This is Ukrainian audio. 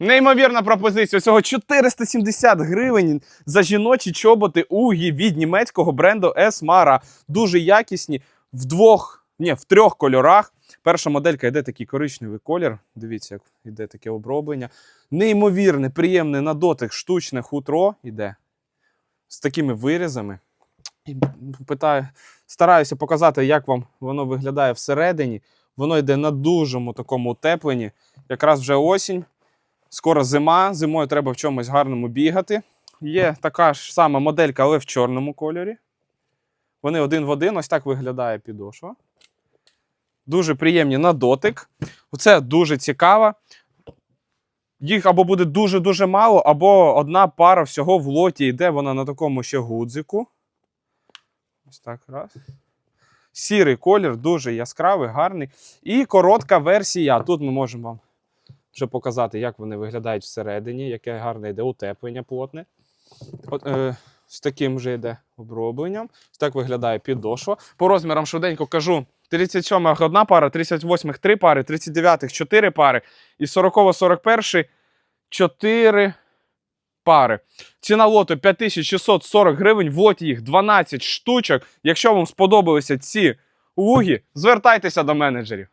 Неймовірна пропозиція. Всього 470 гривень за жіночі чоботи угі від німецького бренду Esmara. Дуже якісні в двох, ні, в трьох кольорах. Перша моделька йде такий коричневий колір. Дивіться, як йде таке оброблення. Неймовірне, приємне на дотик, штучне хутро йде з такими вирізами. І питаю, стараюся показати, як вам воно виглядає всередині. Воно йде на дужому такому утепленні. Якраз вже осінь. Скоро зима, зимою треба в чомусь гарному бігати. Є така ж сама моделька, але в чорному кольорі. Вони один в один, ось так виглядає підошва. Дуже приємні на дотик. Оце дуже цікаво. Їх або буде дуже-дуже мало, або одна пара всього в лоті йде, вона на такому ще гудзику. Ось так раз. Сірий колір, дуже яскравий, гарний. І коротка версія. Тут ми можемо вам вже показати, як вони виглядають всередині, яке гарне йде утеплення плотне. От, е, з таким вже йде обробленням. Так виглядає підошва. По розмірам швиденько кажу: 37-х одна пара, 38-х три пари, 39-х чотири пари і 40-41 4 пари. Ціна лоту 5640 гривень. В лоті їх 12 штучок. Якщо вам сподобалися ці луги, звертайтеся до менеджерів.